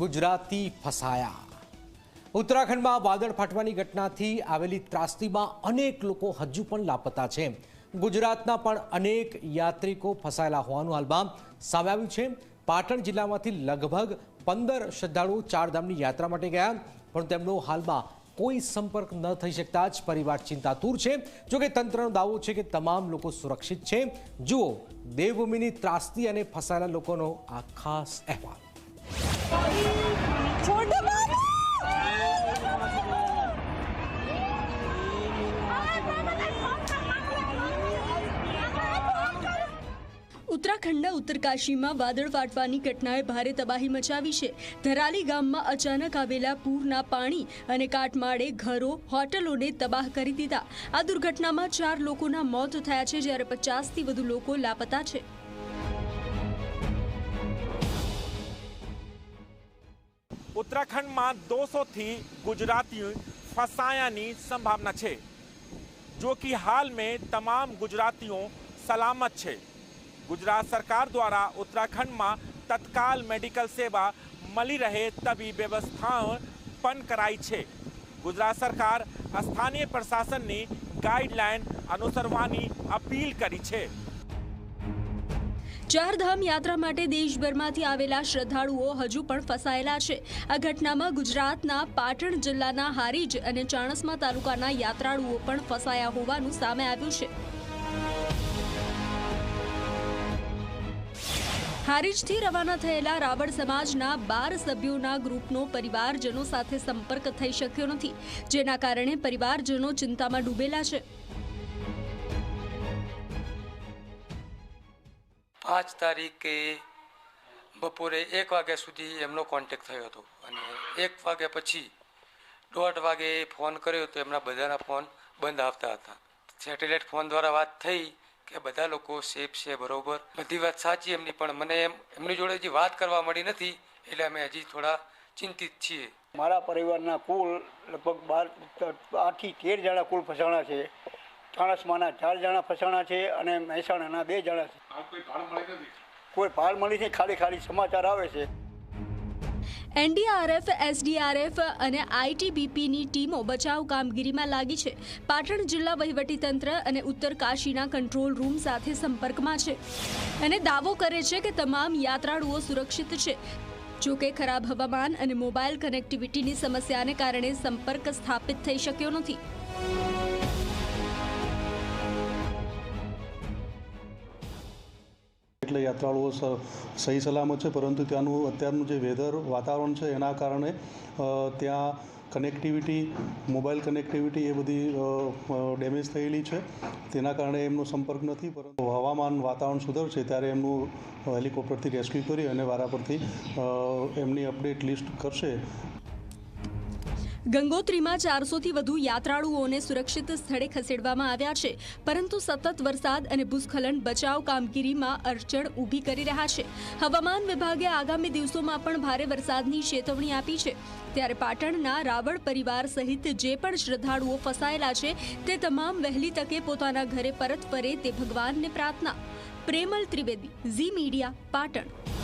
ગુજરાતી ફસાયા. ઉત્તરાખંડમાં વાદળ ફાટવાની ઘટનાથી આવેલી ત્રાસદીમાં અનેક લોકો હજુ પણ લાપતા છે. ગુજરાતના પણ અનેક યાત્રિકો ફસાયેલા હોવાનું હાલમાં સામે આવ્યું છે. પાટણ જિલ્લામાંથી લગભગ પંદર શ્રદ્ધાળુઓ ચારધામની યાત્રા માટે ગયા, પણ તેમનો હાલમાં કોઈ સંપર્ક ન થઈ શકતા જ પરિવાર ચિંતાતુર છે. જોકે તંત્રનો દાવો છે કે તમામ લોકો સુરક્ષિત છે. જુઓ, દેવભૂમિની ત્રાસદી અને ફસાયેલા લોકોનો આ ખાસ અહેવાલ. ઉત્તરાખંડના ઉત્તરકાશીમાં વાદળ ફાટવાની ઘટનાએ ભારે તબાહી મચાવી છે. ધરાલી ગામમાં અચાનક આવેલા પૂરના પાણી અને કાટમાળે ઘરો, હોટલોને તબાહ કરી દીધા. આ દુર્ઘટનામાં ચાર લોકોના મોત થયા છે, જ્યારે પચાસથી વધુ લોકો લાપતા છે. ઉત્તરાખંડમાં દોસોથી ગુજરાતી ફસાયાની સંભાવના છે, જો કે હાલ મેં તમામ ગુજરાતીઓ સલામત છે. ગુજરાત સરકાર દ્વારા ઉત્તરાખંડમાં તત્કાલ મેડિકલ સેવા મળી રહે તેવી વ્યવસ્થાઓ પણ કરાઈ છે. ગુજરાત સરકાર સ્થાનીય પ્રશાસનની ગાઈડલાઈન અનુસરવાની અપીલ કરી છે. ચારધામ યાત્રા માટે દેશભરમાંથી આવેલા શ્રદ્ધાળુઓ હજુ પણ ફસાયેલા છે. આ ઘટનામાં ગુજરાતના પાટણ જિલ્લાના હારીજ અને ચાણસ્મા તાલુકાના યાત્રાળુઓ પણ ફસાયા હોવાનું સામે આવ્યું છે. હારીજથી રવાના થયેલા રાવણ સમાજના બાર સભ્યોના ગ્રુપનો પરિવારજનો સાથે સંપર્ક થઈ શક્યો નથી, જેના કારણે પરિવારજનો ચિંતામાં ડૂબેલા છે. પાંચ તારીખે બપોરે એક વાગ્યા સુધી એમનો કોન્ટેક થયો હતો. અને એક વાગ્યા પછી દોઢ વાગે ફોન કર્યો તો એમના બધાના ફોન બંધ આવતા હતા. સેટેલાઇટ ફોન દ્વારા વાત થઈ કે બધા લોકો સેફ છે, બરોબર? બધી વાત સાચી એમની, પણ મને એમ, એમની જોડે હજી વાત કરવા મળી નથી, એટલે અમે હજી થોડા ચિંતિત છીએ. મારા પરિવારના કુલ લગભગ બાર, આઠથી તેર જણા કુલ ફસાણા છે. ચાણસમાના ચાર જણા ફસાણા છે અને મહેસાણાના બે જણા છે. કોઈ ભાળ મળી છે ખાલી ખાલી સમાચાર આવે છે. એનડીઆરએફ એસડીઆરએફ અને આઈટીબીપીની ટીમો બચાવ કામગીરીમાં લાગી છે. પાટણ જિલ્લા વહીવટીતંત્ર અને ઉત્તર કાશીના કંટ્રોલ રૂમ સાથે સંપર્કમાં છે. અને દાવો કરે છે કે તમામ યાત્રાળુઓ સુરક્ષિત છે. જો કે ખરાબ હવામાન અને મોબાઈલ કનેક્ટિવિટીની સમસ્યાને કારણે સંપર્ક સ્થાપિત થઈ શક્યો નથી. એટલે યાત્રાળુઓ સહી સલામત છે, પરંતુ ત્યાંનું, અત્યારનું જે વેધર વાતાવરણ છે, એના કારણે ત્યાં કનેક્ટિવિટી મોબાઈલ કનેક્ટિવિટી એ બધી ડેમેજ થયેલી છે. તેના કારણે એમનો સંપર્ક નથી, પરંતુ હવામાન વાતાવરણ સુધરશે ત્યારે એમનું હેલિકોપ્ટરથી રેસ્ક્યુ કરી અને વારા પરથી એમની અપડેટ લિસ્ટ કરશે. ગંગોત્રીમાં ચારસોથી વધુ યાત્રાળુઓને સુરક્ષિત સ્થળે ખસેડવામાં આવ્યા છે. પરંતુ સતત વરસાદ અને ભૂસ્ખલન, બચાવ કામગીરીમાં અડચણ ઊભી કરી રહ્યા છે. હવામાન વિભાગે આગામી દિવસોમાં પણ ભારે વરસાદની ચેતવણી આપી છે. ત્યારે પાટણના રાવળ પરિવાર સહિત જે પણ શ્રદ્ધાળુઓ ફસાયેલા છે, તે તમામ વહેલી તકે પોતાના ઘરે પરત ફરે તે ભગવાનને પ્રાર્થના. Premal Trivedi, Zee media, Patan.